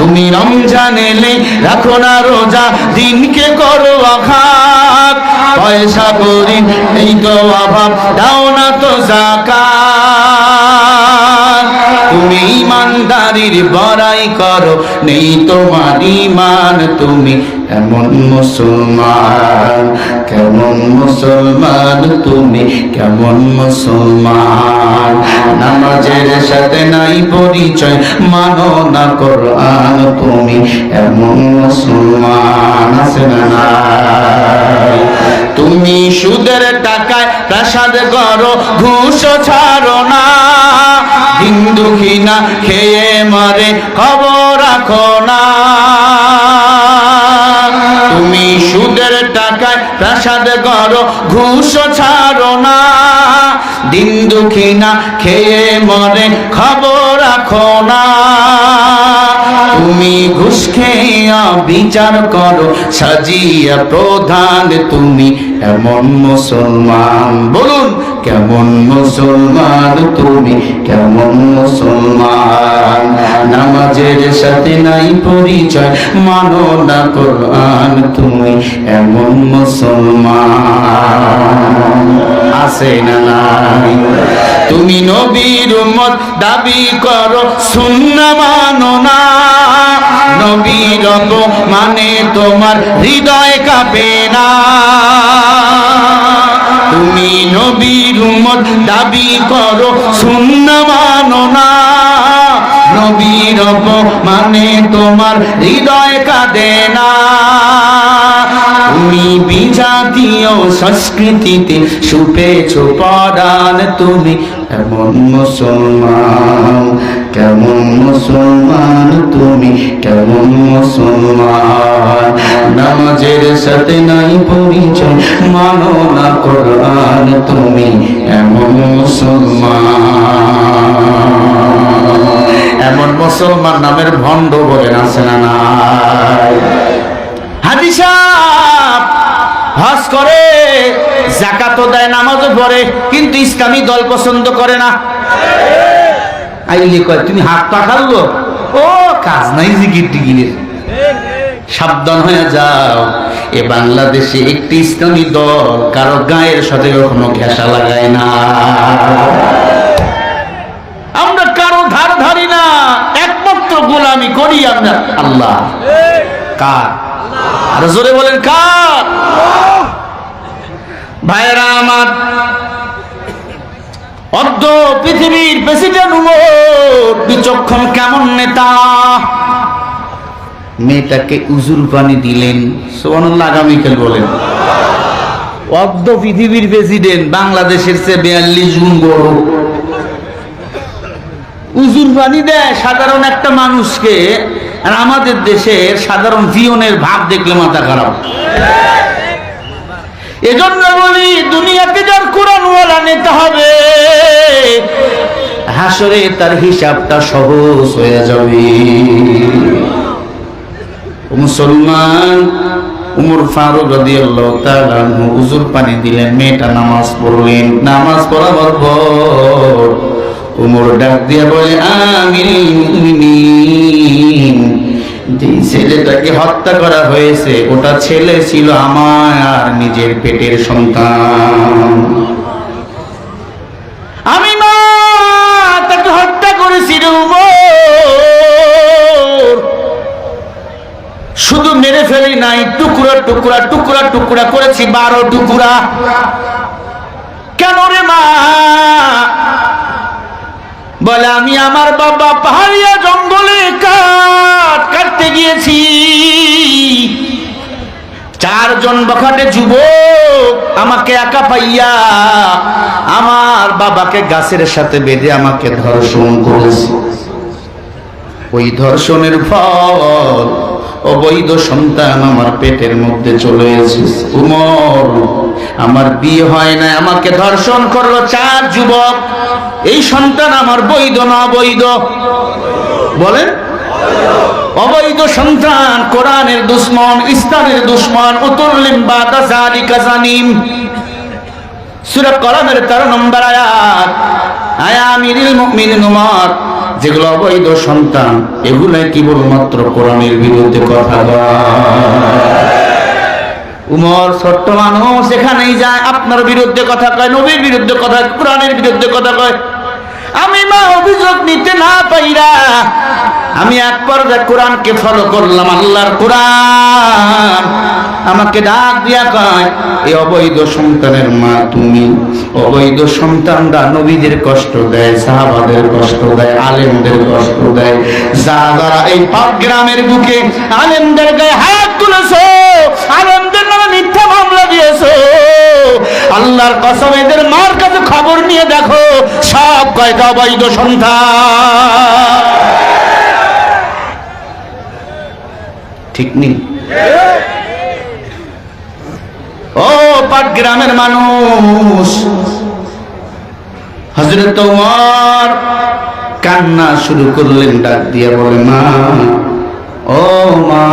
তুমি রমজান এলে রাখো না রোজা, দিনকে করো আঘাত। পয়সা করি এই তো অভাব, দাও না তো জাকাত। তুমি ইমানদারির বড়াই করো, নেই তোমার ইমান, তুমি এমন মুসলমান, কেমন মুসলমান তুমি? কেমন মুসলমান? নামাজের সাথে নাই পরিচয়, মানো না কোরআন তুমি। এমন মুসলমান আছে না তুমি সুদের টাকায় প্রাসাদ করো ঘুষ ছাড়ো না। হিন্দু কিনা খেয়ে মারে, খবর রাখো না। সুদের টাকায় প্রাসাদ করো ঘুষ ছাড়ো না। দিন দুঃখিনা খেয়ে মরে খবর রাখো না। তুমি ঘুষ খেয়া বিচার করো, সাজিয়া প্রধান তুমি এমন মুসলমান। বলুন কেমন মুসলমান তুমি? কেমন মুসলমান? নামাজের সাথে নাই পরিচয়, মানো না কোরআন তুমি। এমন মুসলমান আছে না নাই? তুমি নবীর উম্মত, দাবি করো শূন্য মানো না। নবীর মানে তোমার হৃদয় কাঁপে না। তুমি নবীর উম্মত দাবি করো শূন্য মানো না। নবীর মানে তোমার হৃদয় কাঁদে না। তুমি বিজাতীয় সংস্কৃতিতে সুপেছ পরাণ তুমি এমন মুসলমান? কেমন মুসলমান? তুমি কেমন মুসলমান? সাথে নাই পরিচয়। মানো না কোরআন, তুমি এমন মুসলমান। এমন মুসলমান নামের ভণ্ড বলেন, আছে না নাই? হাজি করে জাকাতও দেয় নামাজও পড়ে, কিন্তু ইসলামী দল পছন্দ করে না। আইলে কয়, তুমি হাত পা খাললো ও, কাজ নাই জিকির টিকিরের সাবধান হয়ে যাও। এ বাংলাদেশে একটি ইসলামী দল কারও গায়ের সাথে কখনো ঘেঁষা লাগায় না। আমরা কারও ধার ধারি না, একমাত্র গোলামি করি আমরা আল্লাহ। কার? আর জোরে বলেন, কার? ভাইরা আমার, অর্ধ পৃথিবীর প্রেসিডেন্ট বিচক্ষণ কেমন নেতা? মেয়েটাকে উজুর পানি দিলেন সোহানুল্লাহ আগামীকাল বলেন। অর্ধ পৃথিবীর প্রেসিডেন্ট, বাংলাদেশের চেয়ে বিয়াল্লিশ গুণ বড়। উজুর পানি দেয় সাধারণ একটা মানুষকে, আর আমাদের দেশের সাধারণ জিওনের ভাব দেখলে মাথা খারাপ। এজন্য বলি, দুনিয়াতে যার কোরআনওয়ালা নিতে হবে, হাসরে তার হিসাবটা সহজ হয়ে যাবে। মুসলমান, উমর ফারুক রাদিয়াল্লাহু তাআলা উজুর পানি দিলেন, মেয়েটা নামাজ পড়লেন। নামাজ পড়াবার পর উমর ডাক দিয়া বলে আমিল মুমিনিন, যে ছেলেটাকে হত্যা করা হয়েছে, ওটা ছেলে ছিল আমার নিজের পেটের সন্তান। আমি মা, তাকে হত্যা করেছি উমর। শুধু মেরে ফেলি নাই টুকরা টুকরা টুকরা টুকরা করেছি, বারো টুকরা। কেন রে মা? বলে, আমি আমার বাবা পাহাড়িয়া জঙ্গলে কাঠ কাটতে গিয়েছি। চারজন বখাটে যুবক আমাকে একা পাইয়া আমার বাবাকে গাছের সাথে বেঁধে আমাকে ধর্ষণ করেছে। ওই ধর্ষণের ফল অবৈধ সন্তান আমার পেটের মধ্যে চলে এসেছে। উমর, আমার বিয়ে হয় না আমাকে ধর্ষণ করল চার যুবক। এই সন্তান আমার বৈধ না অবৈধ? বলেন। অবৈধ সন্তান, কোরআনের দুশ্মন, ইসলামের দুশ্মন উতুল্লিম বাদা জালিকা জানিম সূরা কলমের 13 নম্বর আয়াত। আয়া আমিরুল মুমিনিন উমর যেগুলো অবৈধ সন্তান, এগুলাই কেবলমাত্র কোরআনের বিরুদ্ধে কথা উমর ছোট্ট মানুষ, এখানেই যায়, আপনার বিরুদ্ধে কথা কয়, নবীর বিরুদ্ধে কথা কোরআনের বিরুদ্ধে কথা কয়। আমি মা অভিযোগ নিতে না পাইরা, আমি এক পর্যায়ে কোরআনকে ফলো করলাম, আল্লাহর কোরআন আমাকে ডাক দিয়া কয় এই অবৈধ সন্তানের মা তুমি অবৈধ সন্তানরা নবীদের কষ্ট দেয়, সাহাবাদের কষ্ট দেয়, আলেমদের কষ্ট দেয়। যা যারা এই পাক গ্রামের বুকে আলেমদের গায়ে হাত তুলেছো, আলেমদের নামে মিথ্যা মামলা দিয়েছ। আল্লাহর কসম, এদের মার কাছে খবর নিয়ে দেখো, সব কয়টা অবৈধ সন্তান। ঠিক নেই? পাট গ্রামের মানুষ। হজরত উমর কান্না শুরু করলেন, ডাক দিয়ে বলে, মা, ও মা,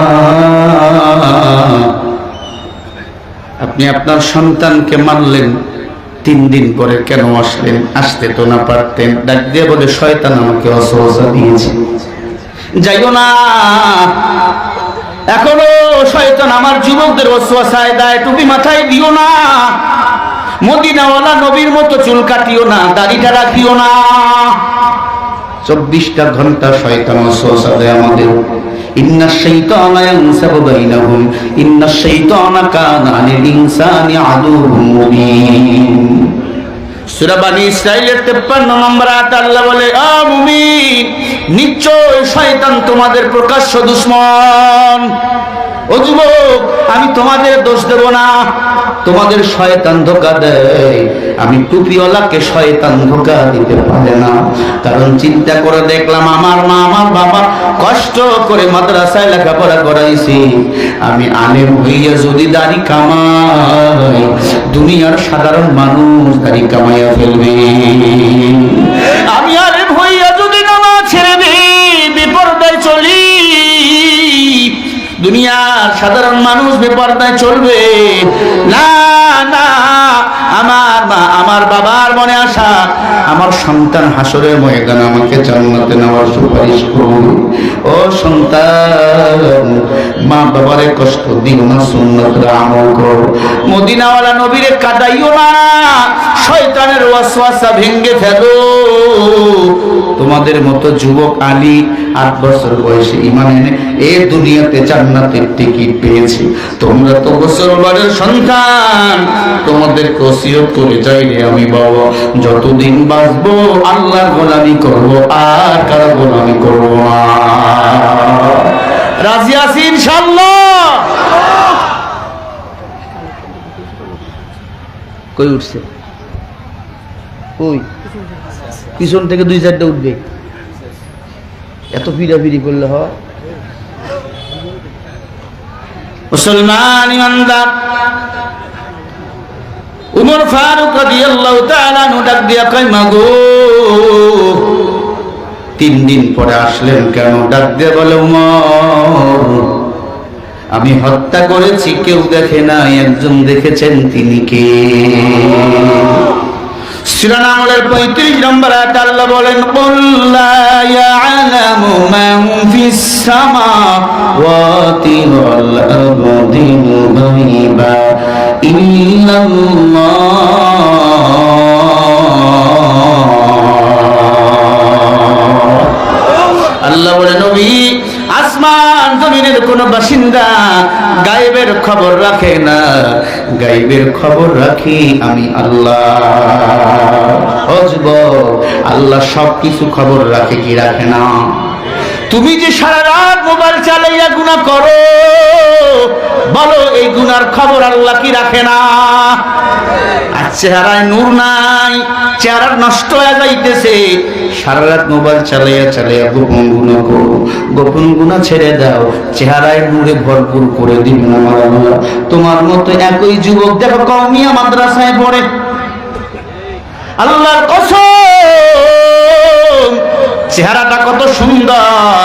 আপনি আপনার সন্তানকে মারলেন, তিন দিন পরে কেন আসলেন? আসতে তো না পারতেন। ডাক দিয়ে বলে, শয়তান আমাকে অসহসা দিয়েছে। যাইও না এখনও শয়তান আমার যুবকদের ওয়াসওয়াসায় দেয়। টুপি মাথায় দিও না। মদিনাওয়ালা নবীর মতো চুল কাটিও না, দাড়িটা রাখিও না। চব্বিশটা ঘণ্টা শয়তান ওয়াসওয়াসা দেয় আমাদের। মুবিন। সূরা বানি ইসরাইলের 53 নম্বর আয়াত আল্লাহ বলে, আ মুমিন, নিশ্চয় শয়তান তোমাদের প্রকাশ্য দুশমন। যুবক, আমি তোমাদের দোষ দেব না। তোমাদের শয়তান ধোকা দেয়। আমি টুপিওয়ালাকে শয়তান ধোকা দিতে পারে না। কারণ চিন্তা করে দেখলাম আমার মা, আমার বাবা কষ্ট করে মাদ্রাসায় লেখাপড়া করাইছি। আমি আলেম হইয়া যদি দাড়ি কামাই, দুনিয়ার সাধারণ মানুষ দাড়ি কামাইয়া ফেলবে। সাধারণ মানুষ বেপর্দায় চলবে। না না, আমার মা, আমার বাবার মনে আসা আমার সন্তান হাসরের ময়দান আমাকে জান্নাতে নেওয়ার সুপারিশ করুন। ও সন্তান, মা বাবারে কষ্ট দিও না, সুন্নতরা আমল করো। মদিনাওয়ালা নবীরে কাটাইও না, শয়তানের ওয়াসওয়াসা ভেঙ্গে ফেলো। তোমাদের মতো যুবক আলী আট বছর বয়সে ইমান এনে এ দুনিয়াতে জান্নাতের টিকিট পেয়েছি। তোমরা তো মুসলমানের সন্তান। তোমাদের ওসিয়ত করে যাই রে আমি বাবা। যতদিন বাঁচবো আল্লাহর গোলামি করব, আর কারও গোলামি করব না। রাজি আছি ইনশাআল্লাহ? কই উঠছে? কই? পিছন থেকে দুই চারটা উঠবে। এত ফিরাফিরি করলে হয়। মুসলমান ইমানদার। উমর ফারুক রাদিয়াল্লাহু তাআলা ডাক দিয়া কয়, মাগো, তিন দিন পরে আসলেন কেন? ডাক দিয়ে বলে, উমর, আমি হত্যা করেছি, কেউ দেখে নাই, একজন দেখেছেন তিনি কে? শিরানামলের পঁয়ত্রিশ নম্বর আল্লাহ বলেন আল্লাহ বলে নবী জমিনের কোন বাসিন্দা গায়েবের খবর রাখে না? গায়েবের খবর রাখি আমি আল্লাহ। আল্লাহ সব কিছু খবর রাখে কি রাখে না? তুমি যে সারা রাত মোবাইল চালাইয়া গুণা করো, বলো এই গুনার খবর আল্লাহ কি রাখে না? আর চেহারায় নূর নাই, চেহারা নষ্ট হয়ে যাইতেছে। সারা রাত মোবাইল চালাইয়া চালাইয়া গোপন গুণা করো, গোপন গুণা ছেড়ে দাও। চেহারায় নূরে ভরপুর করে আমার আল্লাহ। তোমার মতো একই যুবক, দেখো কমিয়া মাদ্রাসায় পড়ে। আল্লাহর কসম চেহারাটা কত সুন্দর।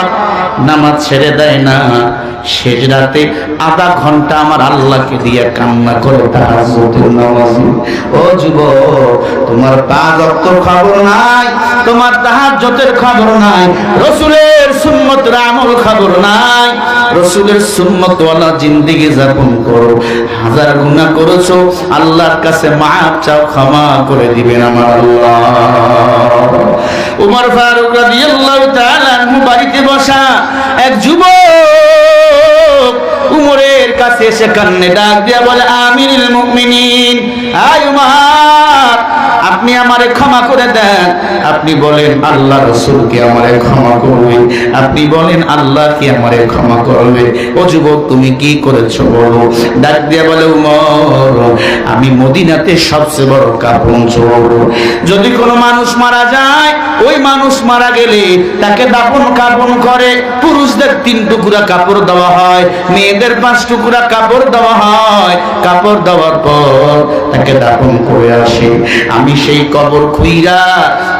নামাজ ছেড়ে দেয় না। শেষ রাতে আধা ঘণ্টা আমার আল্লাহকে দিয়ে কান্না করে ও যুব তোমার তাহাজ্জত খবর নাই, তোমার তাহাজ্জতের খবর নাই, রসুলের সুন্নত আমল খবর নাই। রসুলের সুন্নত ওয়ালা জিন্দেগি যাপন করো। হাজার গুনাহ করেছ, আল্লাহর কাছে মাফ চাও, ক্ষমা করে দিবেন আমার আল্লাহ। উমর ফারুক রাদিয়াল্লাহু তাআলা বাড়িতে বসা এক যুবক উমরের কাছে এসে কান্নে ডাক দিয়া বলে, আমিরুল মুমিনিন, আয় উমর, আপনি আমারে ক্ষমা করে দেন। আপনি বলেন, আল্লাহ রসুলকে আমারে ক্ষমা করবে? আপনি বলেন, আল্লাহ কি আমারে ক্ষমা করবে? ও যুবক, তুমি কি করেছ বলো? ডাক দিয়া বলে, উমর, আমি মদিনাতে সবচেয়ে বড় কাপড় যদি কোনো মানুষ মারা যায় ওই মানুষ মারা গেলে তাকে দাপন কাপন করে, পুরুষদের তিন টুকরা কাপড় দেওয়া হয়, মেয়েদের পাঁচ টুকরা কাপড় দেওয়া হয়। কাপড় দেওয়ার পর তাকে দাপন করে আসে। আমি সেই কবর খুইরা,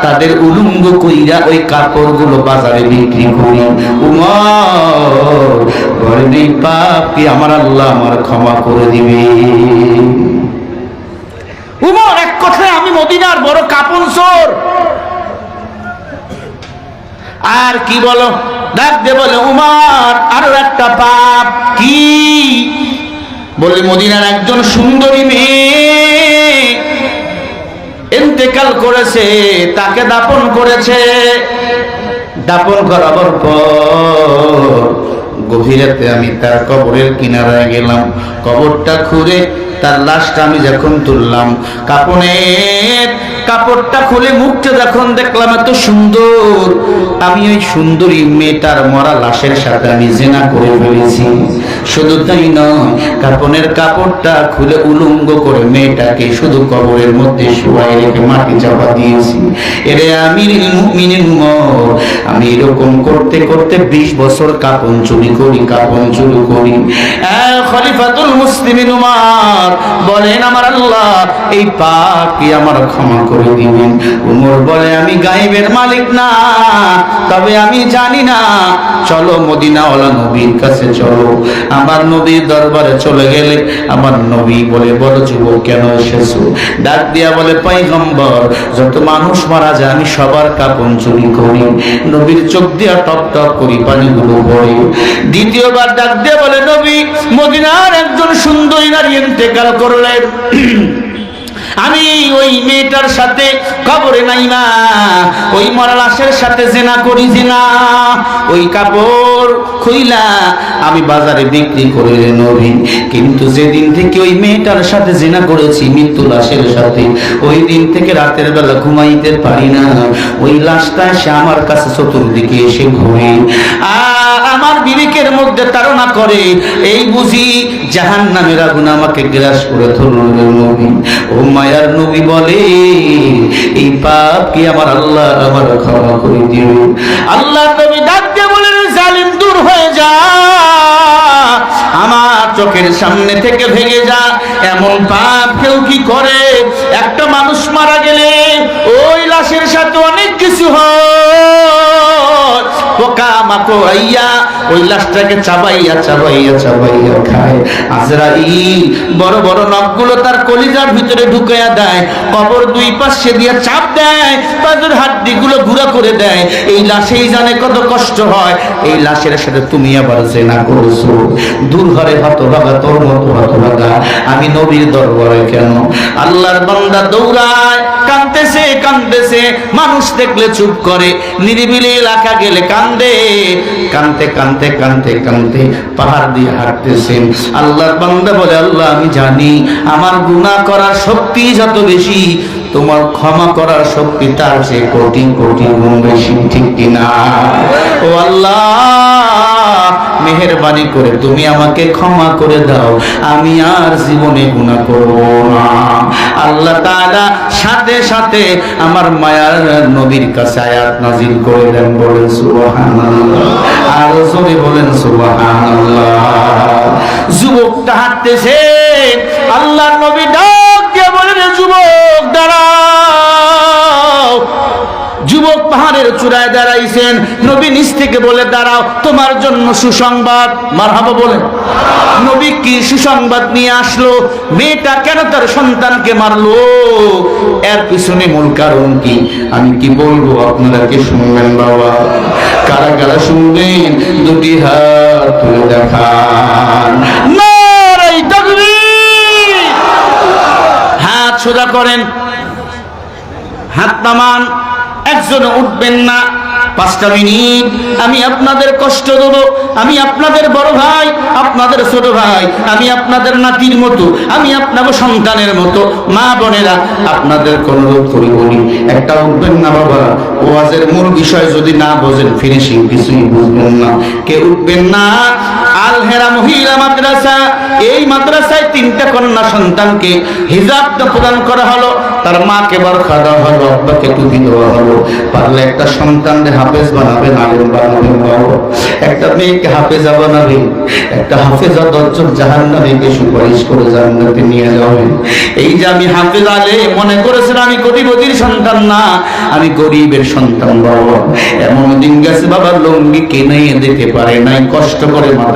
তাদের উলুঙ্গ কইরা ওই কাপড়গুলো বাজারে বিক্রি করি। উমর পাপ আমার আল্লাহ আমার ক্ষমা করে দিবে। উমর, এক কথায় আমি মদিনার বড় কাপন চোর আর কি বলো? ডাক দে বলে, উমার, আরও একটা পাপ কি? বলে, মদিনার একজন সুন্দরী মেয়ে ইন্তেকাল করেছে, তাকে দাপন করেছে। দাপন করাবার পর গভীরাতে আমি তার কবরের কিনারায় গেলাম। কবরটা খুঁড়ে তার লাশটা আমি যখন তুললাম কাপনের কাপড়টা খুলে মুখটা যখন দেখলাম এত সুন্দর, আমি ওই সুন্দরী মেয়েটার মরা লাশের সাথে আমি জেনা করে ফেলেছি। শুধু তাই নয় কাপনের কাপড়টা খুলে উলঙ্গ করে মেয়েটাকে শুধু কবরের মধ্যে শুয়াই রেখে মাটি চাপা দিয়েছি। এরে আমি আমি এরকম করতে করতে বিশ বছর কাপন চুরি করি, কাপন চুরি করি। খলিফাতুল মুসলিমিন উমার, বলেন আমার আল্লাহ, এই আমার ক্ষমা করে দিবেন। উমর বলে, আমি গাইবের মালিক না, তবে আমি জানি না, চলো মদিনাওয়ালা নবীর কাছে চলো। আমার নবীর দরবারে চলে গেলে আমার নবী বলে বলো যুবক কেন এসেছ? ডাক দিয়া বলে, পয়গম্বর, যত মানুষ মারা যায়, আমি সবার কাপন চুরি করি। নবীর চোখ দিয়া টপ টপ করি পানিগুলো পড়ে। দ্বিতীয়বার ডাক দিয়া বলে, নবী, মদিনার একজন সুন্দরী নারী ইন্তেকাল করলেন। আমি ওই মেয়েটার সাথে কবরে নাই না ওই মরা লাশের সাথে জেনা করি জেনা। ওই কাপড় খুইলা আমি বাজারে বিক্রি করে নবী। কিন্তু যেদিন থেকে ওই মেয়েটার সাথে জেনা করেছি মৃত্যু লাশের সাথে, ওই দিন থেকে রাতের বেলা ঘুমাইতে পারি না। ওই লাশটা এসে আমার কাছে চতুর্দিকে এসে ঘুরে। আমার বিবেকের মধ্যে তাড়না করে, এই বুঝি জাহান নামের আগুন আমাকে গ্রাস করে ধরল নবী। ও মায়ার নবী বলে, এই পাপ কি আমার আল্লাহ আমার ক্ষমা করে দিবে আল্লাহ নবী ডাক দিয়ে বলেন জালিম হয়ে যা। আমার চোখের সামনে থেকে ভেঙে যা। এমন পাপ কেউ কি করে? একটা মানুষ মারা গেলে ওই লাশের সাথে অনেক কিছু হয়। গুঁড়া করে দেয়। এই লাশেই জানে কত কষ্ট হয়। এই লাশের সাথে তুমি আবার জেনা করেছ। দূর হরে হতভাগা, তোর মতো হতভাগা। আমি নবীর দরবারে কেন? আল্লাহর বান্দা দৌড়ায়, কাঁদতেছে কাঁদতেছে। মানুষ দেখলে চুপ করে। নিরিবিলি এলাকা গেলে কান্দে কানতে কানতে কানতে কানতে পাহাড় দিয়ে হাঁটতেছেন। আল্লাহর বান্দা বলে, আল্লাহ, আমি জানি, আমার গুনাহ করার শক্তি যত বেশি তোমার ক্ষমা করার শক্তি তার চেয়ে কোটি কোটি গুণ বেশি, ঠিক কিনা? ও আল্লাহ, মেহরবানি করে তুমি আমাকে ক্ষমা করে দাও, আমি আর জীবনে গুনাহ করব না। আল্লাহ তাআলা সাথে সাথে আমার মায়ার নবীর কাছে আয়াত নাজিল করে দেন, বলেন সুবহানাল্লাহ। আর জোরে বলেন সুবহানাল্লাহ। যুবকটা হাঁটতেছে আল্লাহর চূড়ায় দাঁড়াইছেন, নবী নিচ থেকে বলে, দাঁড়াও, তোমার জন্য সুসংবাদ। মারহাবা বলে। নবী কি সুসংবাদ নিয়ে আসলো? মেয়েটা কেন তার সন্তানকে মারলো? এর পিছনে মূল কারণ কি? আমি কি বলব আপনারা কি শুনবেন বাবা? কারা কারা শুনবেন, দুটি হাত তুলে দেখান। হাত সোজা করেন। হাত নামান। একজন উঠবেন না। পাঁচটা মিনিট, আমি আপনাদের কষ্ট দেব, আমি আপনাদের বড় ভাই, আপনাদের ছোট ভাই, আমি আপনাদের নাতির মতো, আমি আপনার সন্তানের মতো। মা বোনেরা, আপনাদের অনুরোধ করি বলি একটা উঠবেন না বাবা। ওয়াজের মূল বিষয় যদি না বোঝেন ফিনিশিং কিছুই বুঝবেন না। কে উঠবেন না? আল মহিলা মাদ্রাসা, এই মাদ্রাসায় তিনটা কন্যা সন্তানকে হিজাব প্রদান করা হলো, তার মাকে বরখা দেওয়া হলো, আব্বাকে টুপি দেওয়া হলো। পারলে একটা হাফেজ আলেম একটা মেয়েকে একটা হাফেজা দশজন জাহান সুপারিশ করে নিয়ে এই যে আমি হাফেজ আলে, মনে করেছেন আমি কোটিপতির সন্তান না, আমি গরিবের সন্তান বাবা। এমন দিন গেছে বাবা লঙ্গি কিনে দিতে পারে নাই, কষ্ট করে